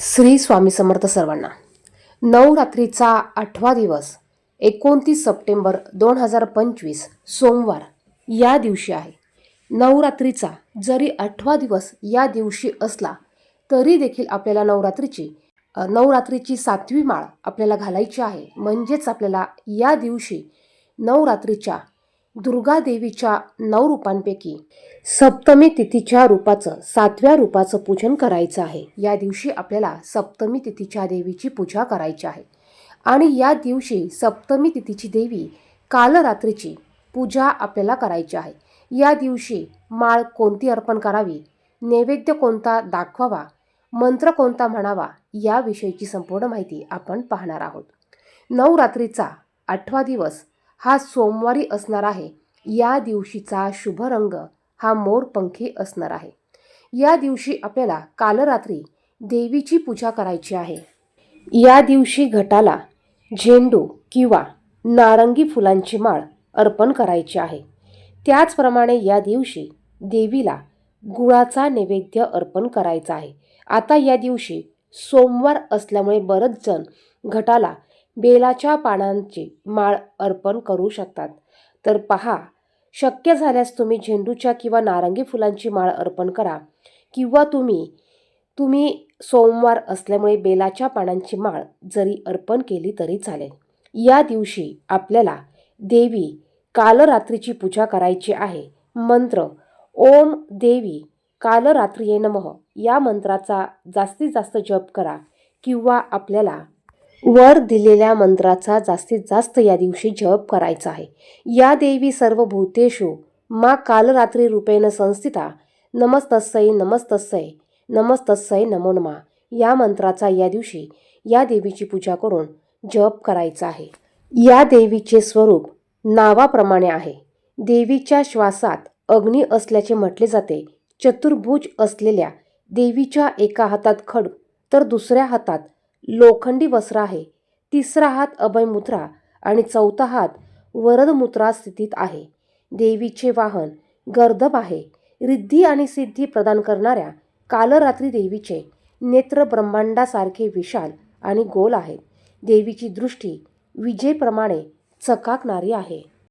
श्री स्वामी समर्थ सर्वांना. नवरात्रीचा आठवा दिवस एकोणतीस सप्टेंबर दोन हजार पंचवीस सोमवार. या दिवशी आहे. नवरात्रीचा जरी आठवा दिवस या दिवशी असला तरी देखील आपल्याला नवरात्रीची नवरात्रीची सातवी माळ आपल्याला घालायची आहे. म्हणजेच आपल्याला या दिवशी नवरात्रीच्या दुर्गा देवीच्या नऊ रूपांपैकी सप्तमी तिथीच्या रूपाचं सातव्या रूपाचं पूजन करायचं आहे. या दिवशी आपल्याला सप्तमी तिथीच्या देवीची पूजा करायची आहे. आणि या दिवशी सप्तमी तिथीची देवी कालरात्रीची पूजा आपल्याला करायची आहे. या दिवशी माळ कोणती अर्पण करावी? नैवेद्य कोणता दाखवावा? मंत्र कोणता म्हणावा? याविषयीची संपूर्ण माहिती आपण पाहणार आहोत. नवरात्रीचा आठवा दिवस हा सोमवारी असणार आहे. या दिवशीचा शुभ रंग हा मोरपंखी असणार आहे. या दिवशी आपल्याला कालरात्री देवीची पूजा करायची आहे. या दिवशी घटाला झेंडू किंवा नारंगी फुलांची माळ अर्पण करायची आहे. त्याचप्रमाणे या दिवशी देवीला गुळाचा नैवेद्य अर्पण करायचा आहे. आता या दिवशी सोमवार असल्यामुळे बरेच जण घटाला बेलाच्या पानांची माळ अर्पण करू शकतात. तर पहा शक्य झाल्यास तुम्ही झेंडूच्या किंवा नारंगी फुलांची माळ अर्पण करा. किंवा तुम्ही तुम्ही सोमवार असल्यामुळे बेलाच्या पानांची माळ जरी अर्पण केली तरी चालेल. या दिवशी आपल्याला देवी कालरात्रीची पूजा करायची आहे. मंत्र ओम देवी कालरात्रिये नमः. या मंत्राचा जास्तीत जास्त जप करा. किंवा आपल्याला वर दिलेल्या मंत्राचा जास्तीत जास्त या दिवशी जप करायचा आहे. या देवी सर्व भूतेषु मा कालरात्री रूपेण संस्थिता नमस्तस्सै नमस्तस्सै नमस्तस्सै नमो नमा. या मंत्राचा या दिवशी या देवीची पूजा करून जप करायचा आहे. या देवीचे स्वरूप नावाप्रमाणे आहे. देवीच्या श्वासात अग्नी असल्याचे म्हटले जाते. चतुर्भुज असलेल्या देवीच्या एका हातात खड तर दुसऱ्या हातात लोखंडी वस्त्र आहे. तिसरा हात अभयमुद्रा आणि चौथा हात वरदमुद्रा स्थितीत आहे. देवीचे वाहन गर्दभ आहे. रिद्धी आणि सिद्धी प्रदान करणाऱ्या कालरात्री देवीचे नेत्र ब्रह्मांडासारखे विशाल आणि गोल आहेत. देवीची दृष्टी विजेप्रमाणे चकाकणारी आहे.